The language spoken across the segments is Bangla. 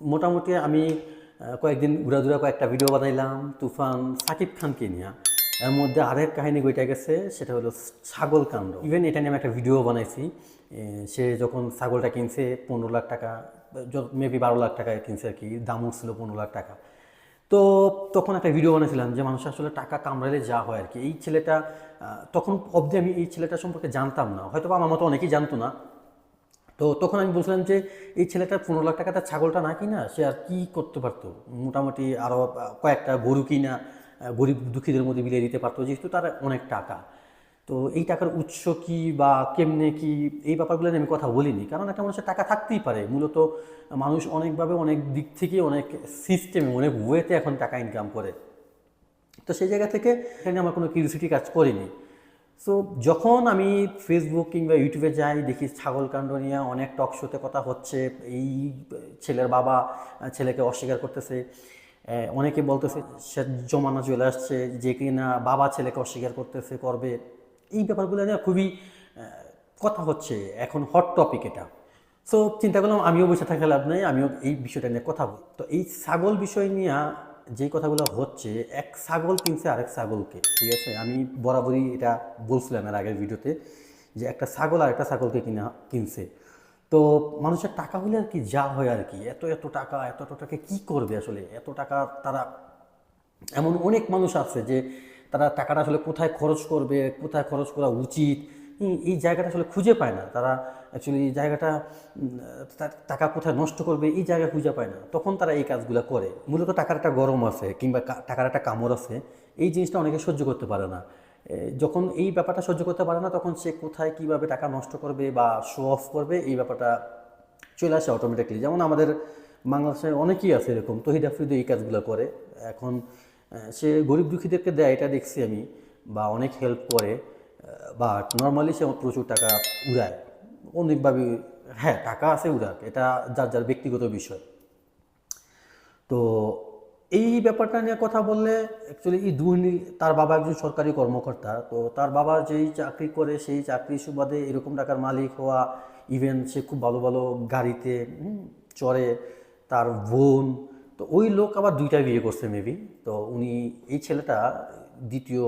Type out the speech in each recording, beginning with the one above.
মোটামুটি আমি কয়েকদিন উড়াদুরা কয়েকটা ভিডিও বানাইলাম, তুফান, সাকিব খানকে নিয়ে। এর মধ্যে আরেক কাহিনী বইটা গেছে, সেটা হলো ছাগল কাণ্ড। ইভেন এটা নিয়ে আমি একটা ভিডিও বানাইছি সে যখন ছাগলটা কিনছে, পনেরো লাখ টাকা মেবি বারো লাখ টাকায় কিনছে আর কি, দাম উঠছিল পনেরো লাখ টাকা। তো তখন একটা ভিডিও বানিয়েছিলাম যে মানুষ আসলে টাকা কামড়ালে যা হয় আর কি। এই ছেলেটা তখন অবধি আমি এই ছেলেটা সম্পর্কে জানতাম না। হয়তো আমার মতো অনেকেই জানতো না। তো তখন আমি বলছিলাম যে, এই ছেলেটা পনেরো লাখ টাকা তার ছাগলটা না কিনা, সে আর কি করতে পারতো? মোটামুটি আরও কয়েকটা গরু কিনা গরিব দুঃখীদের মধ্যে বিলিয়ে দিতে পারতো, যেহেতু তার অনেক টাকা। তো এই টাকার উৎস কি বা কেমনে কি, এই ব্যাপারগুলো আমি কথা বলিনি। কারণ একটা মানুষের টাকা থাকতেই পারে। মূলত মানুষ অনেকভাবে অনেক দিক থেকে অনেক সিস্টেমে অনেক ওয়েতে এখন টাকা ইনকাম করে। তো সেই জায়গা থেকে এখানে আমার কোনো কিউরিসিটি কাজ করেনি। সো যখন আমি ফেসবুক কিংবা ইউটিউবে যাই, দেখি ছাগল কাণ্ড নিয়ে অনেক টক শোতে কথা হচ্ছে। এই ছেলের বাবা ছেলেকে অস্বীকার করতেছে। অনেকে বলতেছে, সে জমানা চলে আসছে, যে কিনা বাবা ছেলেকে অস্বীকার করতেছে, করবে। এই ব্যাপারগুলো নিয়ে খুবই কথা হচ্ছে। এখন হট টপিক এটা। সো চিন্তা করলাম, আমিও বসে থাকা লাভ নেই, আমিও এই বিষয়টা নিয়ে কথা বলি। তো এই ছাগল বিষয় নিয়ে যে কথাগুলো হচ্ছে, এক ছাগল কিনছে আরেক ছাগলকে, ঠিক আছে? আমি বরাবরই এটা বলছিলাম এর আগের ভিডিওতে যে একটা ছাগল আর একটা ছাগলকে কিনা, কিনছে। তো মানুষের টাকা হলে আর কি যা হয় আর কি, এত এত টাকা, এত এত টাকা কী করবে আসলে? এত টাকা তারা, এমন অনেক মানুষ আছে যে তারা টাকাটা আসলে কোথায় খরচ করবে, কোথায় খরচ করা উচিত এই জায়গাটা আসলে খুঁজে পায় না। তারা অ্যাকচুয়ালি এই জায়গাটা টাকা কোথায় নষ্ট করবে এই জায়গা খুঁজে পায় না। তখন তারা এই কাজগুলো করে। মূলত টাকার একটা গরম আছে কিংবা টাকার একটা কামড় আছে। এই জিনিসটা অনেকে সহ্য করতে পারে না। যখন এই ব্যাপারটা সহ্য করতে পারে না, তখন সে কোথায় কীভাবে টাকা নষ্ট করবে বা শো অফ করবে এই ব্যাপারটা চলে আসে অটোমেটিকলি যেমন আমাদের বাংলাদেশে অনেকেই আছে এরকম, তহিদ আফ্রিদি এই কাজগুলো করে। এখন সে গরিব দুঃখীদেরকে দেয়, এটা দেখছি আমি, বা অনেক হেল্প করে। বা নর্মালি সে প্রচুর টাকা উড়ায়। অনেকভাবে হ্যাঁ টাকা আছে উড়াক, এটা যার যার ব্যক্তিগত বিষয়। তো এই ব্যাপারটা নিয়ে কথা বললে অ্যাকচুয়ালি এই দুর্নীতি, তার বাবা একজন সরকারি কর্মকর্তা, তো তার বাবা যেই চাকরি করে, সেই চাকরি সুবাদে এরকম টাকার মালিক হওয়া ইভেন সে খুব ভালো ভালো গাড়িতে চড়ে, তার বোন, তো ওই লোক আবার দুইটা বিয়ে করছে মেবি তো উনি, এই ছেলেটা দ্বিতীয়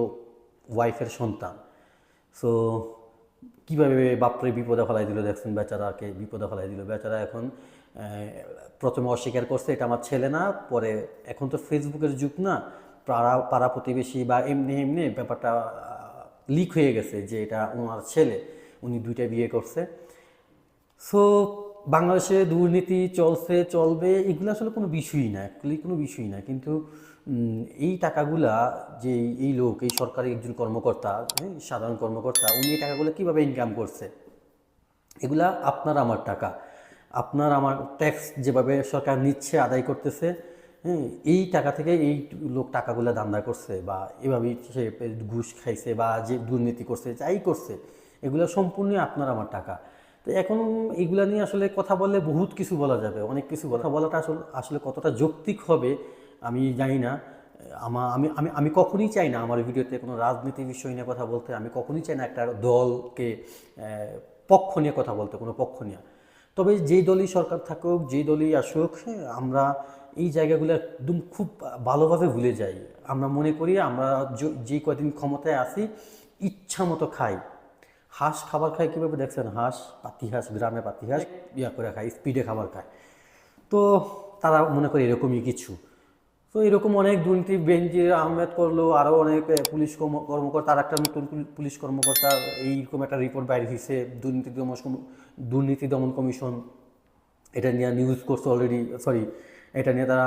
ওয়াইফের সন্তান। সো কীভাবে বাপরে বিপদে ফেলাই দিল দেখছেন বেচারাকে, বিপদে ফেলাই দিল বেচারা এখন প্রথমে অস্বীকার করছে, এটা আমার ছেলে না, পরে এখন তো ফেসবুকের যুগ না, পাড়া পাড়া প্রতিবেশী বা এমনি এমনি ব্যাপারটা লিক হয়ে গেছে যে এটা ওনার ছেলে, উনি দুইটা বিয়ে করছে। সো বাংলাদেশে দুর্নীতি চলছে, চলবে, এগুলো আসলে কোনো বিষয়ই না কোনো বিষয়ই না। কিন্তু এই টাকাগুলা যে এই লোক এই সরকারি একজন কর্মকর্তা হ্যাঁ, সাধারণ কর্মকর্তা উনি এই টাকাগুলো কীভাবে ইনকাম করছে? এগুলা আপনার আমার টাকা। আপনার আমার ট্যাক্স যেভাবে সরকার নিচ্ছে আদায় করতেছে হ্যাঁ এই টাকা থেকে এই লোক টাকাগুলো দান্দা করছে বা এভাবেই সে ঘুষ খাইছে বা যে দুর্নীতি করছে যাই করছে এগুলো সম্পূর্ণ আপনার আমার টাকা। তো এখন এগুলা নিয়ে আসলে কথা বললে বহুত কিছু বলা যাবে। অনেক কিছু কথা বলাটা আসলে আসলে কতটা যৌক্তিক হবে আমি জানি না, আমা, আমি আমি আমি কখনই চাই না আমার ভিডিওতে কোনো রাজনীতি বিষয় নিয়ে কথা বলতে, আমি কখনই চাই না একটা দলকে পক্ষ নিয়ে কথা বলতে, কোনো পক্ষ নিয়ে। তবে যেই দলই সরকার থাকুক, যেই দলই আসুক আমরা এই জায়গাগুলো একদম খুব ভালোভাবে ভুলে যাই। আমরা মনে করি আমরা য- যে কদিন ক্ষমতায় আসি ইচ্ছা মতো খাই। হাঁস খাবার খায় কীভাবে দেখছেন? হাঁস, পাতি হাঁস, গ্রামে পাতি হাঁস, ইয়া করে খায়, স্পিডে খাবার খায়। তো তারা মনে করে এরকমই কিছু। তো এরকম অনেক দুর্নীতি বেঞ্জির আহমেদ করল আরও অনেক পুলিশ কর্মকর্তা আর একটা নতুন পুলিশ কর্মকর্তা এইরকম একটা রিপোর্ট বাইরে হয়েছে দুর্নীতি দমন দুর্নীতি দমন কমিশন। এটা নিয়ে নিউজ করছে অলরেডি সরি এটা নিয়ে তারা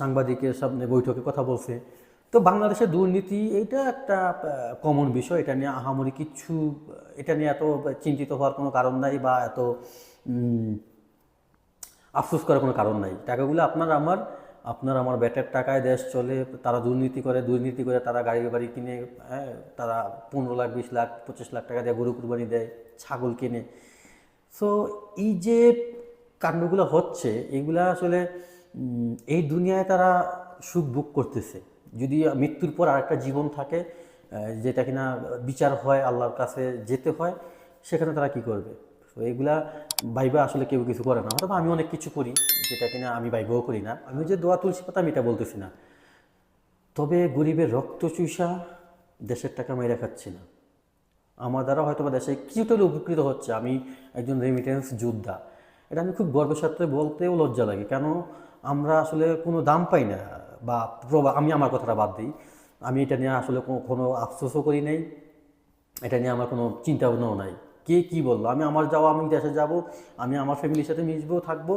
সাংবাদিকের সামনে বৈঠকে কথা বলছে। তো বাংলাদেশের দুর্নীতি এটা একটা কমন বিষয় এটা নিয়ে আহামরি আহ, এটা নিয়ে এত চিন্তিত হওয়ার কোনো কারণ নাই বা এত আফসোস করার কোনো কারণ নাই। টাকাগুলো আপনার আমার আপনার আমার ব্যাটের টাকায় দেশ চলে, তারা দুর্নীতি করে দুর্নীতি করে তারা গাড়ি বাড়ি কিনে হ্যাঁ তারা পনেরো লাখ, বিশ লাখ, পঁচিশ লাখ টাকা দিয়ে গরু কুরবানি দেয়, ছাগল কিনে। সো এই যে কাণ্ডগুলো হচ্ছে, এগুলা আসলে এই দুনিয়ায় তারা সুখ ভোগ করতেছে। যদি মৃত্যুর পর আরেকটা জীবন থাকে যেটা কিনা বিচার হয়, আল্লাহর কাছে যেতে হয়, সেখানে তারা কি করবে? তো এগুলা বাইবা আসলে কেউ কিছু করে না। অথবা আমি অনেক কিছু করি যেটা কিনা আমি বাইবাও করি না। আমি যে দোয়া তুলসী পাতা আমি এটা বলতেছি না। তবে গরিবের রক্ত চুষা দেশের টাকা মেরে খাচ্ছি না। আমার দ্বারা হয়তো বা দেশে কিছুটা উপকৃত হচ্ছে। আমি একজন রেমিটেন্স যোদ্ধা। এটা আমি খুব গর্বের সাথে বলতেও লজ্জা লাগে। কেন? আমরা আসলে কোনো দাম পাই না। বা আমি আমার কথাটা বাদ দিই। আমি এটা নিয়ে আসলে কোনো আফসোসও করি নাই। এটা নিয়ে আমার কোনো চিন্তা ভাবনাও নাই। কে কি বলল? আমি আমার যাওয়া আমি দেশে যাব, আমি আমার ফ্যামিলির সাথে মিশবো, থাকব।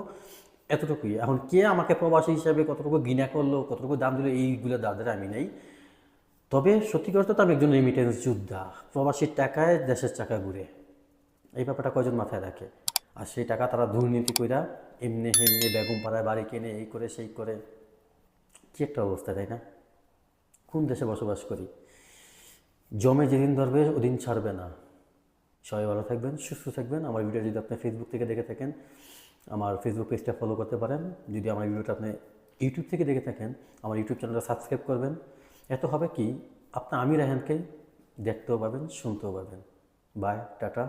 এতটুকুই। এখন কে আমাকে প্রবাসী হিসাবে কতটুকু ঘৃণা করল, কতটুকু দাম দিল, এইগুলো দাদের আমি নেই। তবে সত্যি করতে তো আমি একজন রেমিটেন্স যোদ্ধা। প্রবাসীর টাকায় দেশের চাকা ঘুরে। এই ব্যাপারটা কয়জন মাথায় রাখে? আর সেই টাকা তারা দুর্নীতি কইরা এমনি হেমনি বেগম পাড়ায় বাড়ি কেনে, এই করে, সেই করে। কি একটা অবস্থা, তাই না? কোন দেশে বসবাস করি? জমে যেদিন ধরবে, ওদিন ছাড়বে না। সবাই ভালো থাকবেন, সুস্থ থাকবেন। আমার ভিডিও যদি আপনি ফেসবুক থেকে দেখে থাকেন, আমার ফেসবুক পেজটা ফলো করতে পারেন। যদি আমার ভিডিওটা আপনি ইউটিউব থেকে দেখে থাকেন, আমার ইউটিউব চ্যানেলটা সাবস্ক্রাইব করবেন। এত হবে কি আপনার আমি রায়হানকে দেখতেও পাবেন, শুনতেও পাবেন। Bye tata.